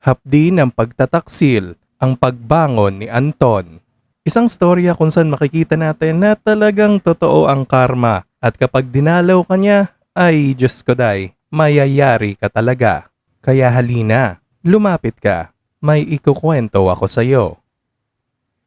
Hapdi ng pagtataksil ang pagbangon ni Anton. Isang storya kung saan makikita natin na talagang totoo ang karma at kapag dinalaw ka niya, ay Diyos ko day, mayayari ka talaga. Kaya halina, lumapit ka, may ikukwento ako sa'yo.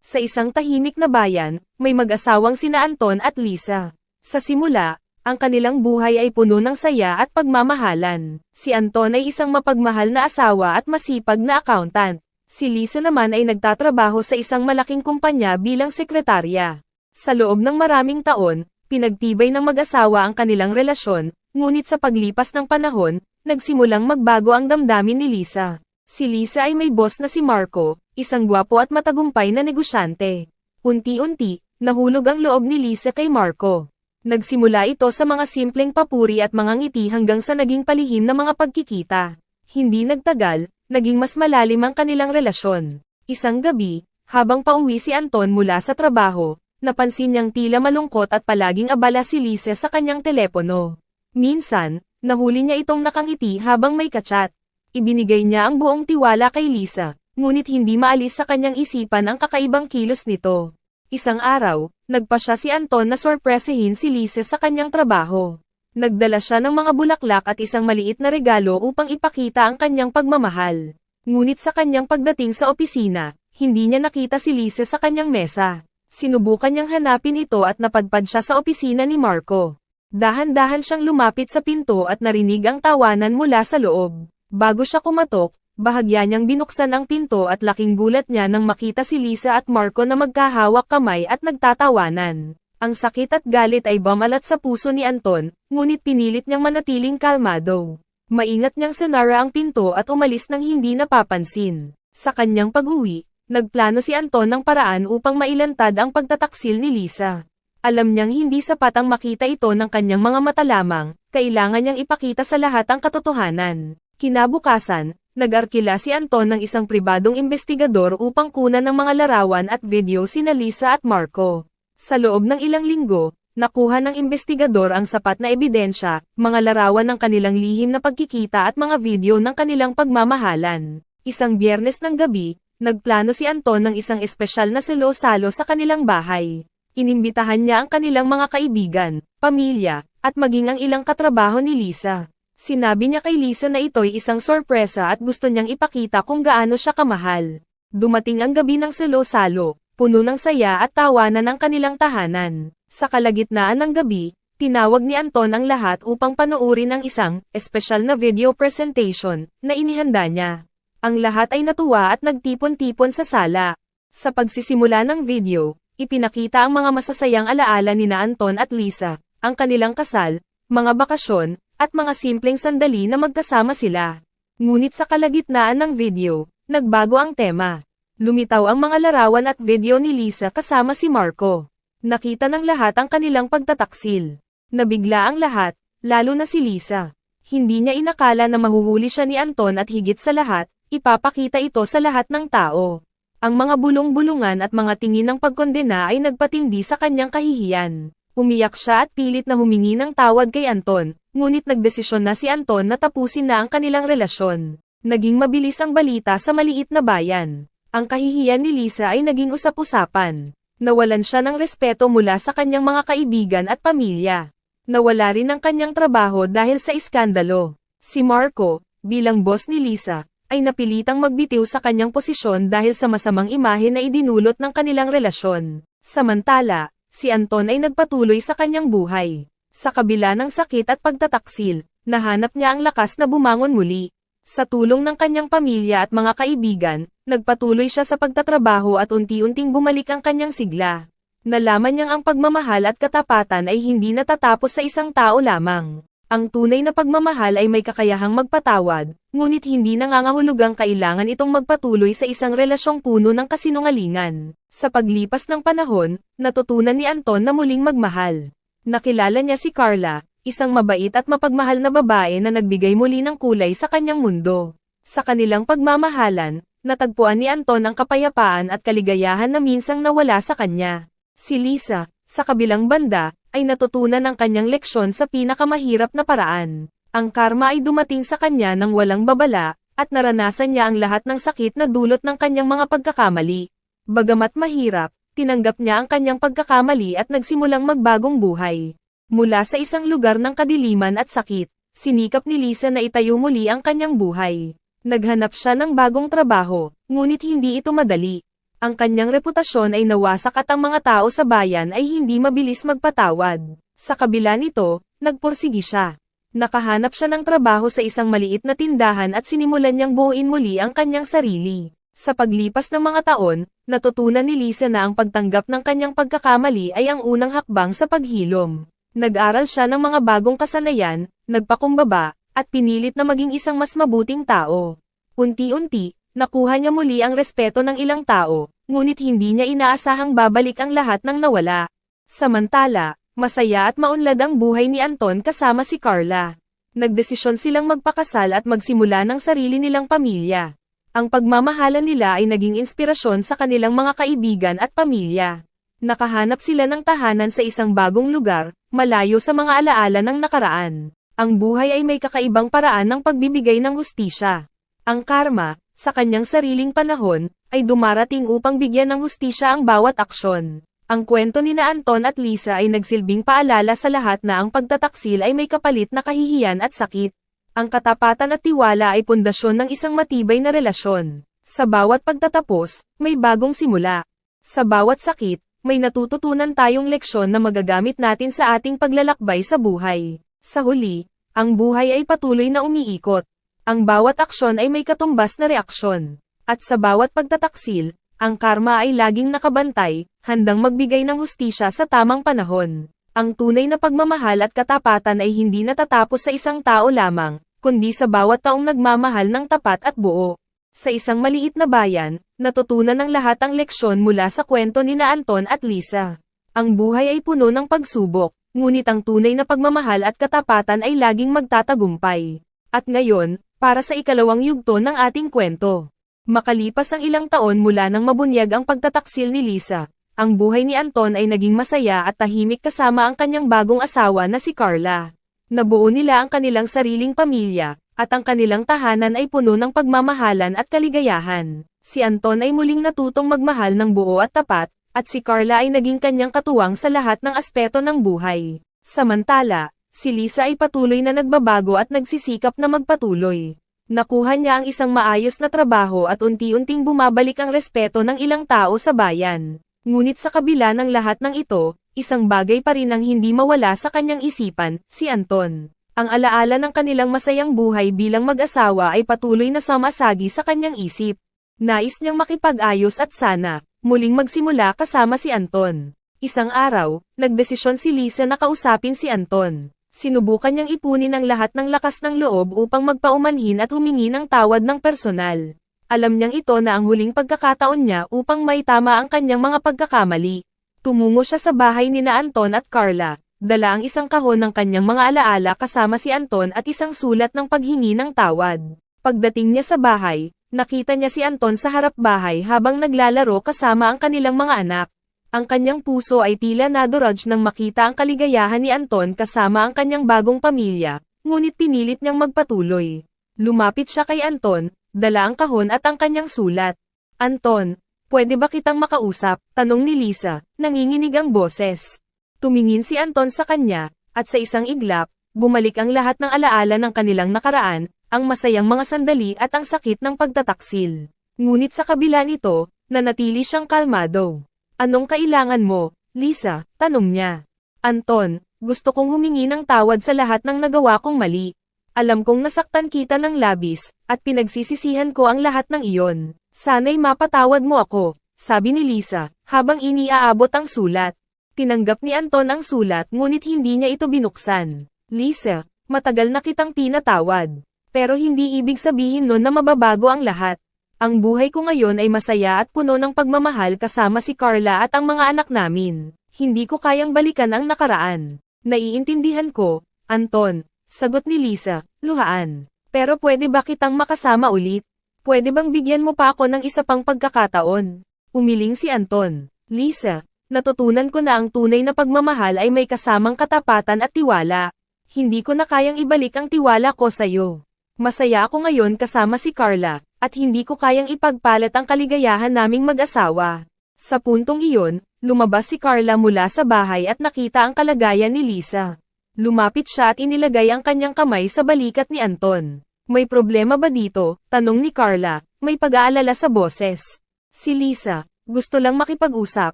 Sa isang tahimik na bayan, may mag-asawang sina Anton at Lisa. Sa simula, ang kanilang buhay ay puno ng saya at pagmamahalan. Si Anton ay isang mapagmahal na asawa at masipag na accountant. Si Lisa naman ay nagtatrabaho sa isang malaking kumpanya bilang sekretarya. Sa loob ng maraming taon, pinagtibay ng mag-asawa ang kanilang relasyon, ngunit sa paglipas ng panahon, nagsimulang magbago ang damdamin ni Lisa. Si Lisa ay may boss na si Marco, isang gwapo at matagumpay na negosyante. Unti-unti, nahulog ang loob ni Lisa kay Marco. Nagsimula ito sa mga simpleng papuri at mga ngiti hanggang sa naging palihim na mga pagkikita. Hindi nagtagal, naging mas malalim ang kanilang relasyon. Isang gabi, habang pauwi si Anton mula sa trabaho, napansin niyang tila malungkot at palaging abala si Lisa sa kanyang telepono. Minsan, nahuli niya itong nakangiti habang may kachat. Ibinigay niya ang buong tiwala kay Lisa, ngunit hindi maalis sa kanyang isipan ang kakaibang kilos nito. Isang araw, nagpa siya si Anton na sorpresahin si Lisa sa kanyang trabaho. Nagdala siya ng mga bulaklak at isang maliit na regalo upang ipakita ang kanyang pagmamahal. Ngunit sa kanyang pagdating sa opisina, hindi niya nakita si Lisa sa kanyang mesa. Sinubukan niyang hanapin ito at napadpad siya sa opisina ni Marco. Dahan-dahan siyang lumapit sa pinto at narinig ang tawanan mula sa loob. Bago siya kumatok, bahagya niyang binuksan ang pinto at laking gulat niya nang makita si Lisa at Marco na magkahawak kamay at nagtatawanan. Ang sakit at galit ay bumalat sa puso ni Anton, ngunit pinilit niyang manatiling kalmado. Maingat niyang sinara ang pinto at umalis nang hindi napapansin. Sa kanyang pag-uwi, nagplano si Anton ng paraan upang mailantad ang pagtataksil ni Lisa. Alam niyang hindi sapat ang makita ito ng kanyang mga mata lamang, kailangan niyang ipakita sa lahat ang katotohanan. Kinabukasan, nag-arkila si Anton ng isang pribadong investigador upang kunan ng mga larawan at video sina Lisa at Marco. Sa loob ng ilang linggo, nakuha ng investigador ang sapat na ebidensya, mga larawan ng kanilang lihim na pagkikita at mga video ng kanilang pagmamahalan. Isang biyernes ng gabi, nagplano si Anton ng isang espesyal na salo-salo sa kanilang bahay. Inimbitahan niya ang kanilang mga kaibigan, pamilya, at maging ang ilang katrabaho ni Lisa. Sinabi niya kay Lisa na ito'y isang sorpresa at gusto niyang ipakita kung gaano siya kamahal. Dumating ang gabi ng salo-salo, puno ng saya at tawanan ng kanilang tahanan. Sa kalagitnaan ng gabi, tinawag ni Anton ang lahat upang panoorin ang isang, espesyal na video presentation, na inihanda niya. Ang lahat ay natuwa at nagtipon-tipon sa sala. Sa pagsisimula ng video, ipinakita ang mga masasayang alaala ni na Anton at Lisa, ang kanilang kasal, mga bakasyon, at mga simpleng sandali na magkasama sila. Ngunit sa kalagitnaan ng video, nagbago ang tema. Lumitaw ang mga larawan at video ni Lisa kasama si Marco. Nakita ng lahat ang kanilang pagtataksil. Nabigla ang lahat, lalo na si Lisa. Hindi niya inakala na mahuhuli siya ni Anton at higit sa lahat, ipapakita ito sa lahat ng tao. Ang mga bulong-bulungan at mga tingin ng pagkondena ay nagpatindi sa kanyang kahihiyan. Umiyak siya at pilit na humingi ng tawad kay Anton, ngunit nagdesisyon na si Anton na tapusin na ang kanilang relasyon. Naging mabilis ang balita sa maliit na bayan. Ang kahihiyan ni Lisa ay naging usap-usapan. Nawalan siya ng respeto mula sa kanyang mga kaibigan at pamilya. Nawala rin ang kanyang trabaho dahil sa iskandalo. Si Marco, bilang boss ni Lisa, ay napilitang magbitiw sa kanyang posisyon dahil sa masamang imahe na idinulot ng kanilang relasyon. Samantala, si Anton ay nagpatuloy sa kanyang buhay. Sa kabila ng sakit at pagtataksil, nahanap niya ang lakas na bumangon muli. Sa tulong ng kanyang pamilya at mga kaibigan, nagpatuloy siya sa pagtatrabaho at unti-unting bumalik ang kanyang sigla. Nalaman niyang ang pagmamahal at katapatan ay hindi natatapos sa isang tao lamang. Ang tunay na pagmamahal ay may kakayahang magpatawad, ngunit hindi nangangahulugang kailangan itong magpatuloy sa isang relasyong puno ng kasinungalingan. Sa paglipas ng panahon, natutunan ni Anton na muling magmahal. Nakilala niya si Carla, isang mabait at mapagmahal na babae na nagbigay muli ng kulay sa kanyang mundo. Sa kanilang pagmamahalan, natagpuan ni Anton ang kapayapaan at kaligayahan na minsang nawala sa kanya. Si Lisa, sa kabilang banda, ay natutunan ang kanyang leksyon sa pinakamahirap na paraan. Ang karma ay dumating sa kanya ng walang babala, at naranasan niya ang lahat ng sakit na dulot ng kanyang mga pagkakamali. Bagamat mahirap, tinanggap niya ang kanyang pagkakamali at nagsimulang magbagong buhay. Mula sa isang lugar ng kadiliman at sakit, sinikap ni Lisa na itayo muli ang kanyang buhay. Naghanap siya ng bagong trabaho, ngunit hindi ito madali. Ang kanyang reputasyon ay nawasak at ang mga tao sa bayan ay hindi mabilis magpatawad. Sa kabila nito, nagpursigi siya. Nakahanap siya ng trabaho sa isang maliit na tindahan at sinimulan niyang buuin muli ang kanyang sarili. Sa paglipas ng mga taon, natutunan ni Lisa na ang pagtanggap ng kanyang pagkakamali ay ang unang hakbang sa paghilom. Nag-aral siya ng mga bagong kasanayan, nagpakumbaba, at pinilit na maging isang mas mabuting tao. Unti-unti, nakuha niya muli ang respeto ng ilang tao, ngunit hindi niya inaasahang babalik ang lahat ng nawala. Samantala, masaya at maunlad ang buhay ni Anton kasama si Carla. Nagdesisyon silang magpakasal at magsimula ng sarili nilang pamilya. Ang pagmamahalan nila ay naging inspirasyon sa kanilang mga kaibigan at pamilya. Nakahanap sila ng tahanan sa isang bagong lugar, malayo sa mga alaala ng nakaraan. Ang buhay ay may kakaibang paraan ng pagbibigay ng hustisya. Ang karma, sa kanyang sariling panahon, ay dumarating upang bigyan ng hustisya ang bawat aksyon. Ang kwento ni na Anton at Lisa ay nagsilbing paalala sa lahat na ang pagtataksil ay may kapalit na kahihiyan at sakit. Ang katapatan at tiwala ay pundasyon ng isang matibay na relasyon. Sa bawat pagtatapos, may bagong simula. Sa bawat sakit, may natututunan tayong leksyon na magagamit natin sa ating paglalakbay sa buhay. Sa huli, ang buhay ay patuloy na umiikot. Ang bawat aksyon ay may katumbas na reaksyon. At sa bawat pagtataksil, ang karma ay laging nakabantay, handang magbigay ng hustisya sa tamang panahon. Ang tunay na pagmamahal at katapatan ay hindi natatapos sa isang tao lamang, kundi sa bawat taong nagmamahal ng tapat at buo. Sa isang maliit na bayan, natutunan ng lahat ang leksyon mula sa kwento ni na Anton at Lisa. Ang buhay ay puno ng pagsubok, ngunit ang tunay na pagmamahal at katapatan ay laging magtatagumpay. At ngayon, para sa ikalawang yugto ng ating kwento. Makalipas ang ilang taon mula nang mabunyag ang pagtataksil ni Lisa, ang buhay ni Anton ay naging masaya at tahimik kasama ang kanyang bagong asawa na si Carla. Nabuo nila ang kanilang sariling pamilya, at ang kanilang tahanan ay puno ng pagmamahalan at kaligayahan. Si Anton ay muling natutong magmahal ng buo at tapat, at si Carla ay naging kanyang katuwang sa lahat ng aspeto ng buhay. Samantala, si Lisa ay patuloy na nagbabago at nagsisikap na magpatuloy. Nakuha niya ang isang maayos na trabaho at unti-unting bumabalik ang respeto ng ilang tao sa bayan. Ngunit sa kabila ng lahat ng ito, isang bagay pa rin ang hindi mawala sa kanyang isipan, si Anton. Ang alaala ng kanilang masayang buhay bilang mag-asawa ay patuloy na sumasagi sa kanyang isip. Nais niyang makipag-ayos at sana, muling magsimula kasama si Anton. Isang araw, nagdesisyon si Lisa na kausapin si Anton. Sinubukan niyang ipunin ang lahat ng lakas ng loob upang magpaumanhin at humingi ng tawad ng personal. Alam niyang ito na ang huling pagkakataon niya upang maitama ang kanyang mga pagkakamali. Tumungo siya sa bahay ni na Anton at Carla, dala ang isang kahon ng kanyang mga alaala kasama si Anton at isang sulat ng paghingi ng tawad. Pagdating niya sa bahay, nakita niya si Anton sa harap bahay habang naglalaro kasama ang kanilang mga anak. Ang kanyang puso ay tila naduraj nang makita ang kaligayahan ni Anton kasama ang kanyang bagong pamilya, ngunit pinilit niyang magpatuloy. Lumapit siya kay Anton, dala ang kahon at ang kanyang sulat. Anton, pwede ba kitang makausap? Tanong ni Lisa, nanginginig ang boses. Tumingin si Anton sa kanya, at sa isang iglap, bumalik ang lahat ng alaala ng kanilang nakaraan, ang masayang mga sandali at ang sakit ng pagtataksil. Ngunit sa kabila nito, nanatili siyang kalmado. Anong kailangan mo, Lisa? Tanong niya. Anton, gusto kong humingi ng tawad sa lahat ng nagawa kong mali. Alam kong nasaktan kita ng labis, at pinagsisisihan ko ang lahat ng iyon. Sana'y mapatawad mo ako, sabi ni Lisa, habang iniaabot ang sulat. Tinanggap ni Anton ang sulat ngunit hindi niya ito binuksan. Lisa, matagal na kitang pinatawad. Pero hindi ibig sabihin nun na mababago ang lahat. Ang buhay ko ngayon ay masaya at puno ng pagmamahal kasama si Carla at ang mga anak namin. Hindi ko kayang balikan ang nakaraan. Naiintindihan ko, Anton, sagot ni Lisa, luhaan. Pero pwede ba kitang makasama ulit? Pwede bang bigyan mo pa ako ng isa pang pagkakataon? Umiling si Anton. Lisa, natutunan ko na ang tunay na pagmamahal ay may kasamang katapatan at tiwala. Hindi ko na kayang ibalik ang tiwala ko sa'yo. Masaya ako ngayon kasama si Carla, at hindi ko kayang ipagpalat ang kaligayahan naming mag-asawa. Sa puntong iyon, lumabas si Carla mula sa bahay at nakita ang kalagayan ni Lisa. Lumapit siya at inilagay ang kanyang kamay sa balikat ni Anton. May problema ba dito? Tanong ni Carla, may pag-aalala sa boses. Si Lisa, gusto lang makipag-usap,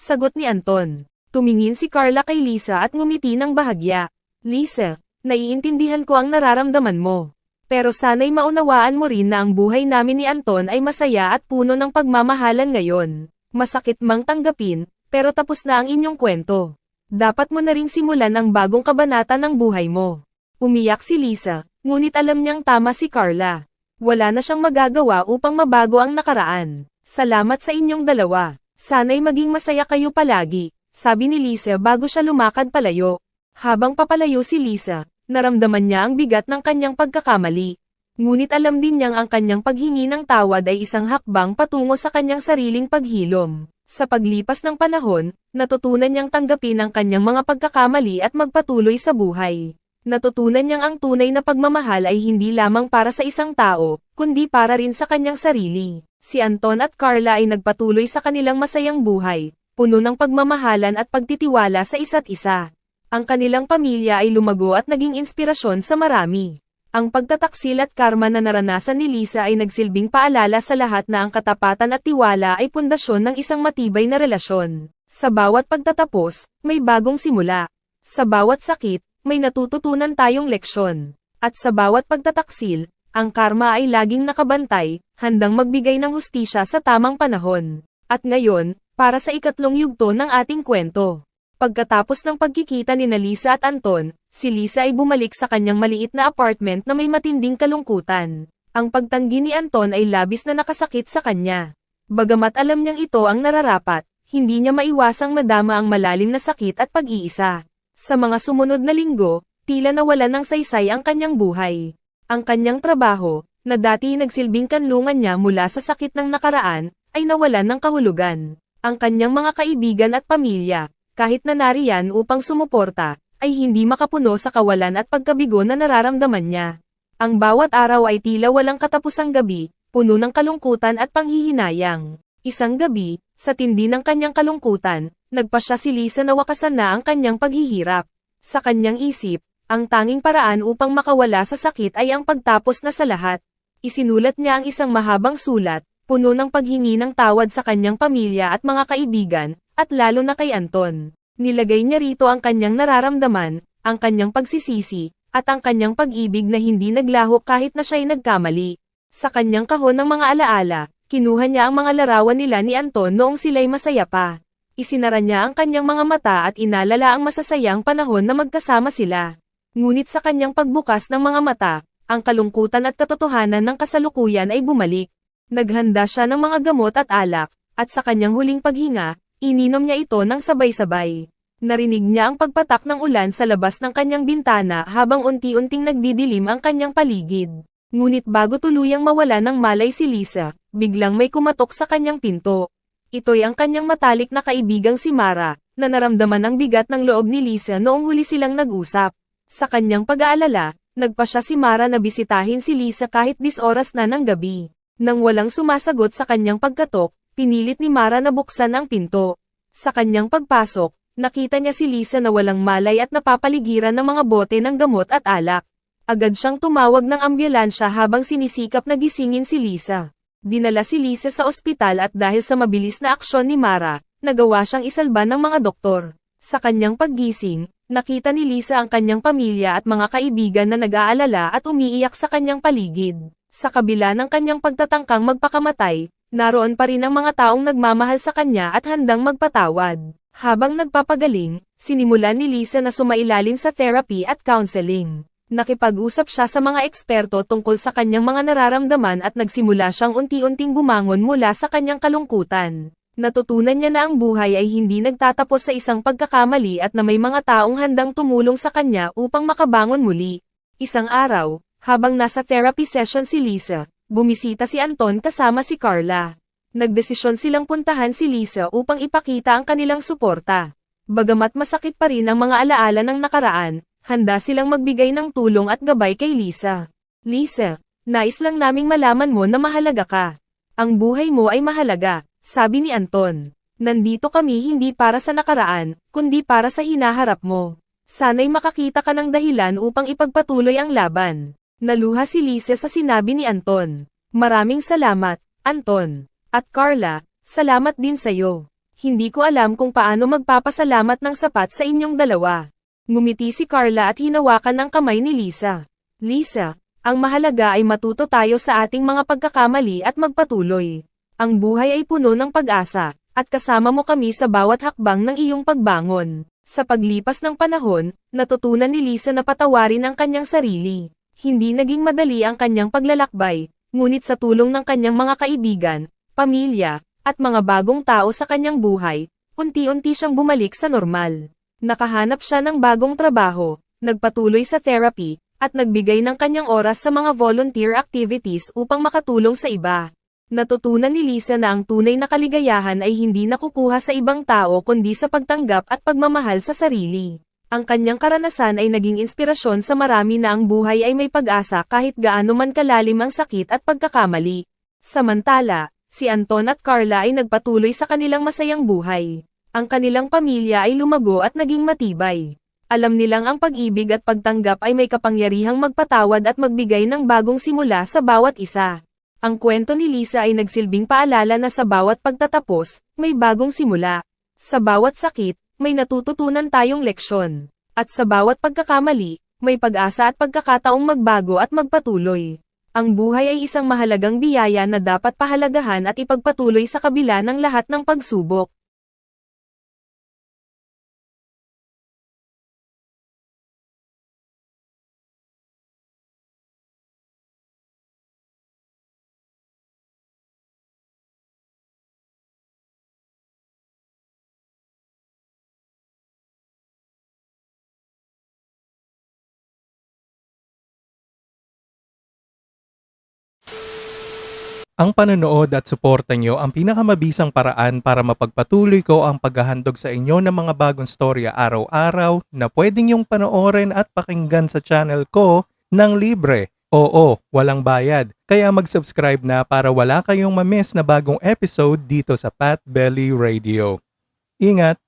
sagot ni Anton. Tumingin si Carla kay Lisa at ngumiti ng bahagya. Lisa, naiintindihan ko ang nararamdaman mo. Pero sana'y maunawaan mo rin na ang buhay namin ni Anton ay masaya at puno ng pagmamahalan ngayon. Masakit mang tanggapin, pero tapos na ang inyong kwento. Dapat mo na ring simulan ang bagong kabanata ng buhay mo. Umiyak si Lisa, ngunit alam niyang tama si Carla. Wala na siyang magagawa upang mabago ang nakaraan. Salamat sa inyong dalawa. Sana'y maging masaya kayo palagi, sabi ni Lisa bago siya lumakad palayo. Habang papalayo si Lisa, naramdaman niya ang bigat ng kanyang pagkakamali. Ngunit alam din niyang ang kanyang paghingi ng tawad ay isang hakbang patungo sa kanyang sariling paghilom. Sa paglipas ng panahon, natutunan niyang tanggapin ang kanyang mga pagkakamali at magpatuloy sa buhay. Natutunan niyang ang tunay na pagmamahal ay hindi lamang para sa isang tao, kundi para rin sa kanyang sarili. Si Anton at Carla ay nagpatuloy sa kanilang masayang buhay, puno ng pagmamahalan at pagtitiwala sa isa't isa. Ang kanilang pamilya ay lumago at naging inspirasyon sa marami. Ang pagtataksil at karma na naranasan ni Lisa ay nagsilbing paalala sa lahat na ang katapatan at tiwala ay pundasyon ng isang matibay na relasyon. Sa bawat pagtatapos, may bagong simula. Sa bawat sakit, may natututunan tayong leksyon. At sa bawat pagtataksil, ang karma ay laging nakabantay, handang magbigay ng hustisya sa tamang panahon. At ngayon, para sa ikatlong yugto ng ating kwento. Pagkatapos ng pagkikita ni Lisa at Anton, si Lisa ay bumalik sa kanyang maliit na apartment na may matinding kalungkutan. Ang pagtanggi ni Anton ay labis na nakasakit sa kanya. Bagamat alam niyang ito ang nararapat, hindi niya maiwasang madama ang malalim na sakit at pag-iisa. Sa mga sumunod na linggo, tila nawalan ng saysay ang kanyang buhay. Ang kanyang trabaho, na dati nagsilbing kanlungan niya mula sa sakit ng nakaraan, ay nawalan ng kahulugan. Ang kanyang mga kaibigan at pamilya, kahit na nariyan upang sumuporta, ay hindi makapuno sa kawalan at pagkabigo na nararamdaman niya. Ang bawat araw ay tila walang katapusang gabi, puno ng kalungkutan at panghihinayang. Isang gabi, sa tindi ng kanyang kalungkutan, nagpasya si Lisa na wakasan na ang kanyang paghihirap. Sa kanyang isip, ang tanging paraan upang makawala sa sakit ay ang pagtapos na sa lahat. Isinulat niya ang isang mahabang sulat, puno ng paghingi ng tawad sa kanyang pamilya at mga kaibigan, at lalo na kay Anton. Nilagay niya rito ang kanyang nararamdaman, ang kanyang pagsisisi, at ang kanyang pag-ibig na hindi naglaho kahit na siya'y nagkamali. Sa kanyang kahon ng mga alaala, kinuha niya ang mga larawan nila ni Anton noong sila'y masaya pa. Isinara niya ang kanyang mga mata at inalala ang masasayang panahon na magkasama sila. Ngunit sa kanyang pagbukas ng mga mata, ang kalungkutan at katotohanan ng kasalukuyan ay bumalik. Naghanda siya ng mga gamot at alak, at sa kanyang huling paghinga, Ininom niya ito ng sabay-sabay. Narinig niya ang pagpatak ng ulan sa labas ng kanyang bintana habang unti-unting nagdidilim ang kanyang paligid. Ngunit bago tuluyang mawala ng malay si Lisa, biglang may kumatok sa kanyang pinto. Ito'y ang kanyang matalik na kaibigang si Mara, na naramdaman ang bigat ng loob ni Lisa noong huli silang nag-usap. Sa kanyang pag-aalala, nagpa siya si Mara na bisitahin si Lisa kahit dis oras na ng gabi. Nang walang sumasagot sa kanyang pagkatok, Pinilit ni Mara na buksan ang pinto. Sa kanyang pagpasok, nakita niya si Lisa na walang malay at napapaligiran ng mga bote ng gamot at alak. Agad siyang tumawag ng ambulansya habang sinisikap na gisingin si Lisa. Dinala si Lisa sa ospital at dahil sa mabilis na aksyon ni Mara, nagawa siyang isalba ng mga doktor. Sa kanyang paggising, nakita ni Lisa ang kanyang pamilya at mga kaibigan na nag-aalala at umiiyak sa kanyang paligid. Sa kabila ng kanyang pagtatangkang magpakamatay, naroon pa rin ang mga taong nagmamahal sa kanya at handang magpatawad. Habang nagpapagaling, sinimulan ni Lisa na sumailalim sa therapy at counseling. Nakipag-usap siya sa mga eksperto tungkol sa kanyang mga nararamdaman at nagsimula siyang unti-unting bumangon mula sa kanyang kalungkutan. Natutunan niya na ang buhay ay hindi nagtatapos sa isang pagkakamali at na may mga taong handang tumulong sa kanya upang makabangon muli. Isang araw, habang nasa therapy session si Lisa, bumisita si Anton kasama si Carla. Nagdesisyon silang puntahan si Lisa upang ipakita ang kanilang suporta. Bagamat masakit pa rin ang mga alaala ng nakaraan, handa silang magbigay ng tulong at gabay kay Lisa. Lisa, Nais lang naming malaman mo na mahalaga ka. Ang buhay mo ay mahalaga, sabi ni Anton. Nandito kami hindi para sa nakaraan, kundi para sa hinaharap mo. Sana'y makakita ka ng dahilan upang ipagpatuloy ang laban. Naluha si Lisa sa sinabi ni Anton. Maraming salamat, Anton. At Carla, salamat din sa'yo. Hindi ko alam kung paano magpapasalamat ng sapat sa inyong dalawa. Ngumiti si Carla at hinawakan ang kamay ni Lisa. Lisa, ang mahalaga ay matuto tayo sa ating mga pagkakamali at magpatuloy. Ang buhay ay puno ng pag-asa, at kasama mo kami sa bawat hakbang ng iyong pagbangon. Sa paglipas ng panahon, natutunan ni Lisa na patawarin ang kanyang sarili. Hindi naging madali ang kanyang paglalakbay, ngunit sa tulong ng kanyang mga kaibigan, pamilya, at mga bagong tao sa kanyang buhay, unti-unti siyang bumalik sa normal. Nakahanap siya ng bagong trabaho, nagpatuloy sa therapy, at nagbigay ng kanyang oras sa mga volunteer activities upang makatulong sa iba. Natutunan ni Lisa na ang tunay na kaligayahan ay hindi nakukuha sa ibang tao kundi sa pagtanggap at pagmamahal sa sarili. Ang kanyang karanasan ay naging inspirasyon sa marami na ang buhay ay may pag-asa kahit gaano man kalalim ang sakit at pagkakamali. Samantala, si Anton at Carla ay nagpatuloy sa kanilang masayang buhay. Ang kanilang pamilya ay lumago at naging matibay. Alam nilang ang pag-ibig at pagtanggap ay may kapangyarihang magpatawad at magbigay ng bagong simula sa bawat isa. Ang kwento ni Lisa ay nagsilbing paalala na sa bawat pagtatapos, may bagong simula. Sa bawat sakit, may natututunan tayong leksyon. At sa bawat pagkakamali, may pag-asa at pagkakataong magbago at magpatuloy. Ang buhay ay isang mahalagang biyaya na dapat pahalagahan at ipagpatuloy sa kabila ng lahat ng pagsubok. Ang panonood at suporta nyo ang pinakamabisang paraan para mapagpatuloy ko ang paghahandog sa inyo ng mga bagong storya araw-araw na pwedeng yung panoorin at pakinggan sa channel ko ng libre. Oo, walang bayad. Kaya mag-subscribe na para wala kayong mamiss na bagong episode dito sa Pat Belly Radio. Ingat!